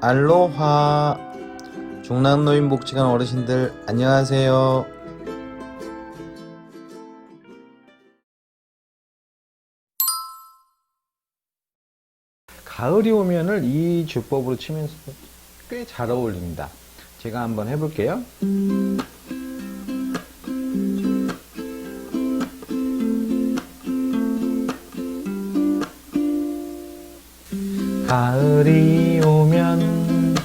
알로하 중랑노인 복지관 어르신들 안녕하세요. 가을이 오면은 이 주법으로 치면 꽤 잘 어울립니다. 제가 한번 해볼게요. 가을이 오면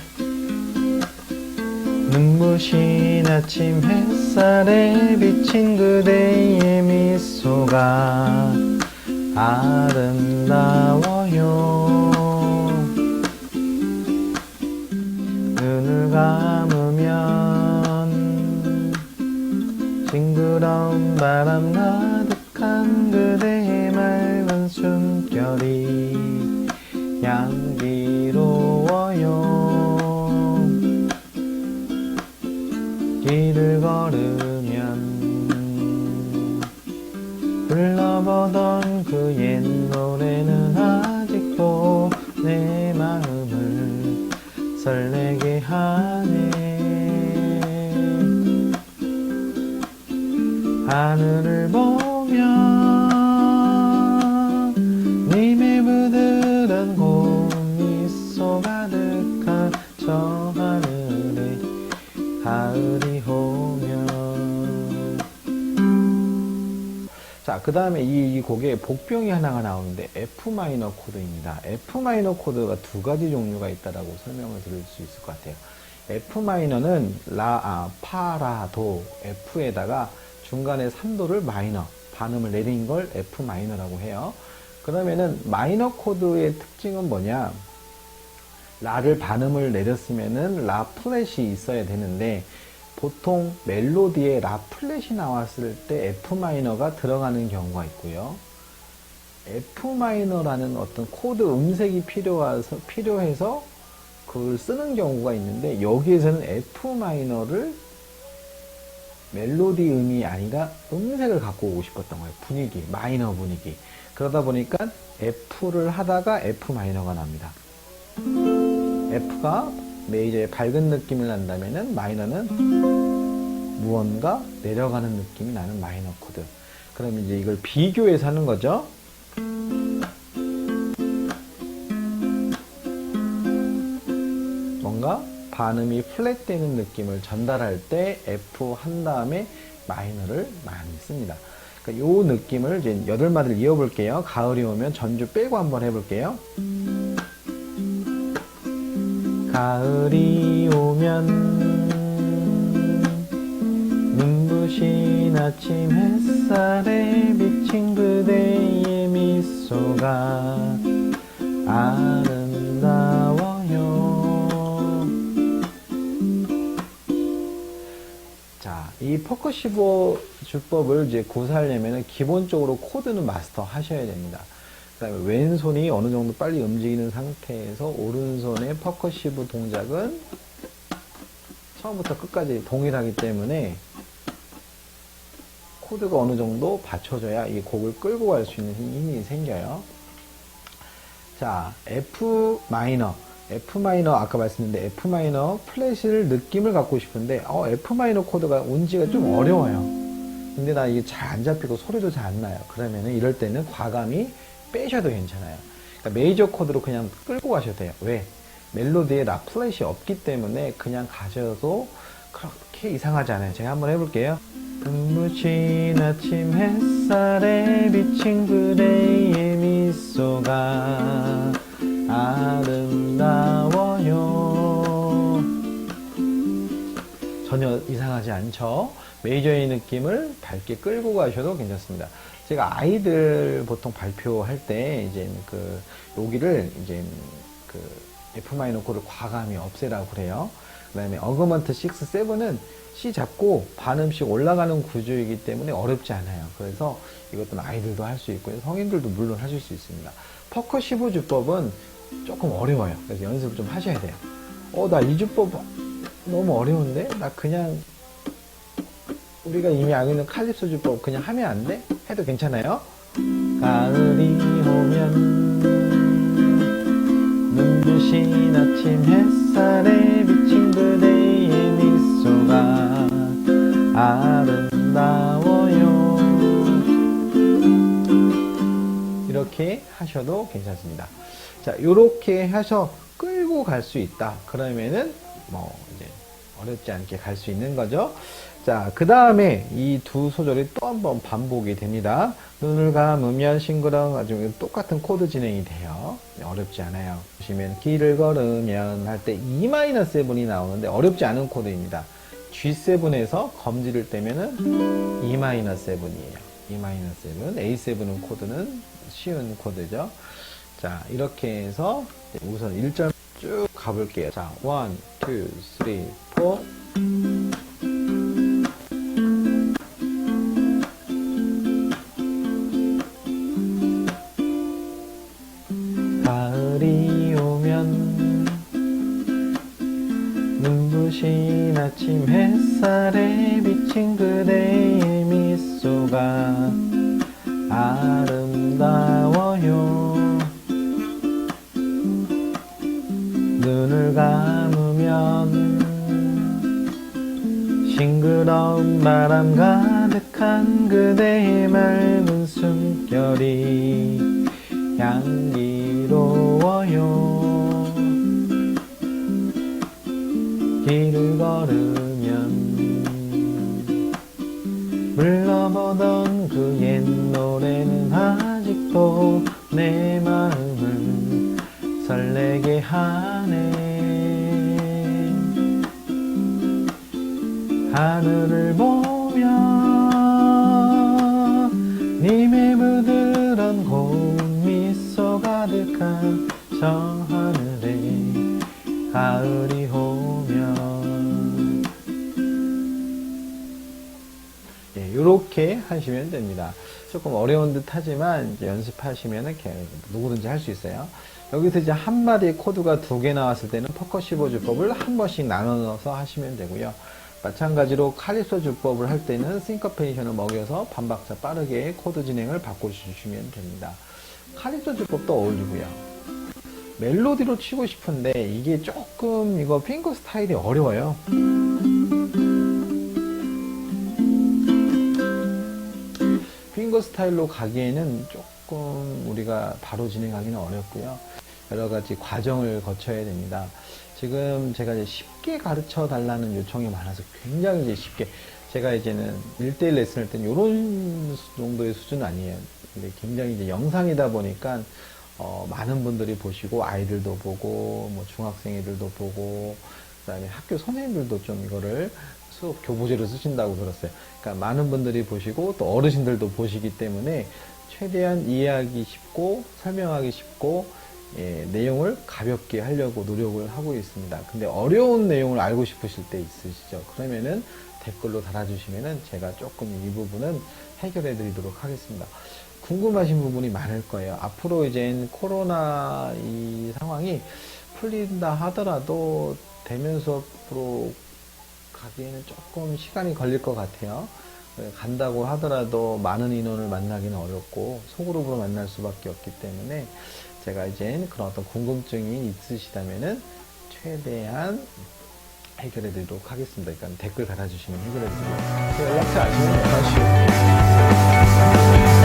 눈부신 아침 햇살에 비친 그대의 미소가 아름다워요 향기로워요. 길을 걸으면 불러보던 그 옛 노래는 아직도 내 마음을 설레게 하네. 하늘을 가을이 오면 자, 그 다음에 이, 이 곡에 복병이 하나가 나오는데 F 마이너 코드입니다. F 마이너 코드가 두 가지 종류가 있다라고 설명을 드릴 수 있을 것 같아요. F 마이너는 라, 아, 파, 라, 도, F에다가 중간에 3도를 마이너, 반음을 내린 걸 F 마이너라고 해요. 그러면은 마이너 코드의 특징은 뭐냐? 라를 반음을 내렸으면은 라 플랫이 있어야 되는데 보통 멜로디에 라 플랫이 나왔을 때 F 마이너가 들어가는 경우가 있고요. F 마이너라는 어떤 코드 음색이 필요해서 필요해서 그걸 쓰는 경우가 있는데 여기에서는 F 마이너를 멜로디 음이 아니라 음색을 갖고 오고 싶었던 거예요. 분위기, 마이너 분위기. 그러다 보니까 F를 하다가 F 마이너가 납니다. F가 메이저의 밝은 느낌을 난다면은 마이너는 무언가 내려가는 느낌이 나는 마이너 코드. 그러면 이제 이걸 비교해서 하는 거죠. 뭔가 반음이 플랫 되는 느낌을 전달할 때 F 한 다음에 마이너를 많이 씁니다. 그러니까 요 느낌을 이제 여덟 마디를 이어볼게요. 가을이 오면 전주 빼고 한번 해볼게요. 가을이 오면 눈부신 아침 햇살에 비친 그대의 미소가 아름다워요. 자, 이 퍼커시브 주법을 이제 구사하려면 기본적으로 코드는 마스터 하셔야 됩니다. 그 다음에 왼손이 어느 정도 빨리 움직이는 상태에서 오른손의 퍼커시브 동작은 처음부터 끝까지 동일하기 때문에 코드가 어느 정도 받쳐줘야 이 곡을 끌고 갈 수 있는 힘이 생겨요. 자, F 마이너. F 마이너 아까 말씀드렸는데 F 마이너 플랫을 느낌을 갖고 싶은데 어, F 마이너 코드가 온지가 좀 어려워요. 근데 나 이게 잘 안 잡히고 소리도 잘 안 나요. 그러면은 이럴 때는 과감히 빼셔도 괜찮아요. 그러니까 메이저 코드로 그냥 끌고 가셔도 돼요. 왜? 멜로디에 락 플랫이 없기 때문에 그냥 가셔도 그렇게 이상하지 않아요. 제가 한번 해볼게요. 눈부신 아침 햇살에 비친 그대의 미소가 아름다워요. 전혀 이상하지 않죠? 메이저의 느낌을 밝게 끌고 가셔도 괜찮습니다. 제가 아이들 보통 발표할 때 이제 그 여기를 이제 그 F 마이너 코드를 과감히 없애라고 그래요. 그다음에 어그먼트 6, 7은 C 잡고 반음씩 올라가는 구조이기 때문에 어렵지 않아요. 그래서 이것도 아이들도 할 수 있고요. 성인들도 물론 하실 수 있습니다. 퍼커시브 주법은 조금 어려워요. 그래서 연습을 좀 하셔야 돼요. 어, 나 이 주법 너무 어려운데? 나 그냥 우리가 이미 알고 있는 칼립소 주법 그냥 하면 안 돼? 해도 괜찮아요? 가을이 오면 눈부신 아침 햇살에 비친 그대의 미소가 아름다워요 이렇게 하셔도 괜찮습니다 자 이렇게 해서 끌고 갈 수 있다 그러면은 뭐 이제 어렵지 않게 갈 수 있는 거죠 자, 그 다음에 이 두 소절이 또 한 번 반복이 됩니다. 눈을 감으면 싱그러운 아주 똑같은 코드 진행이 돼요. 어렵지 않아요. 보시면 길을 걸으면 할 때 E-7이 나오는데 어렵지 않은 코드입니다. G7에서 검지를 떼면은 E-7이에요. E-7. A7은 코드는 쉬운 코드죠. 자, 이렇게 해서 우선 1절 쭉 가볼게요. 자, 1, 2, 3, 4. 가을이 오면 눈부신 아침 햇살에 비친 그대의 미소가 아름 싱그러운 바람 가득한 그대의 맑은 숨결이 하늘을 보며 님의 부드러운 고운 미소 가득한 저 하늘에 가을이 오면 예, 이렇게 하시면 됩니다. 조금 어려운 듯 하지만 연습하시면 누구든지 할 수 있어요. 여기서 이제 한 마디의 코드가 두 개 나왔을 때는 퍼커시브 주법을 한 번씩 나눠서 하시면 되고요. 마찬가지로 칼립소 주법을 할 때는 싱커페이션을 먹여서 반박자 빠르게 코드 진행을 바꿔주시면 됩니다. 칼립소 주법도 어울리고요. 멜로디로 치고 싶은데 이게 조금 이거 핑거 스타일이 어려워요. 핑거 스타일로 가기에는 조금 우리가 바로 진행하기는 어렵고요. 여러 가지 과정을 거쳐야 됩니다. 지금 제가 이제 쉽게 가르쳐 달라는 요청이 많아서 굉장히 이제 쉽게 제가 이제는 1대1 레슨할 때는 이런 정도의 수준은 아니에요. 근데 굉장히 이제 영상이다 보니까 어, 많은 분들이 보시고 아이들도 보고 뭐 중학생애들도 보고 그다음에 학교 선생님들도 좀 이거를 수업 교보제로 쓰신다고 들었어요. 그러니까 많은 분들이 보시고 또 어르신들도 보시기 때문에 최대한 이해하기 쉽고 설명하기 쉽고 예, 내용을 가볍게 하려고 노력을 하고 있습니다. 근데 어려운 내용을 알고 싶으실 때 있으시죠? 그러면은 댓글로 달아주시면은 제가 조금 이 부분은 해결해 드리도록 하겠습니다. 궁금하신 부분이 많을 거예요. 앞으로 이젠 코로나 이 상황이 풀린다 하더라도 대면 수업으로 가기에는 조금 시간이 걸릴 것 같아요. 네, 간다고 하더라도 많은 인원을 만나기는 어렵고 소그룹으로 만날 수밖에 없기 때문에 제가 이제 그런 어떤 궁금증이 있으시다면은 최대한 해결해 드리도록 하겠습니다. 그러니까 댓글 달아주시면 해결해 드리도록 연락처 아시면 연락주시요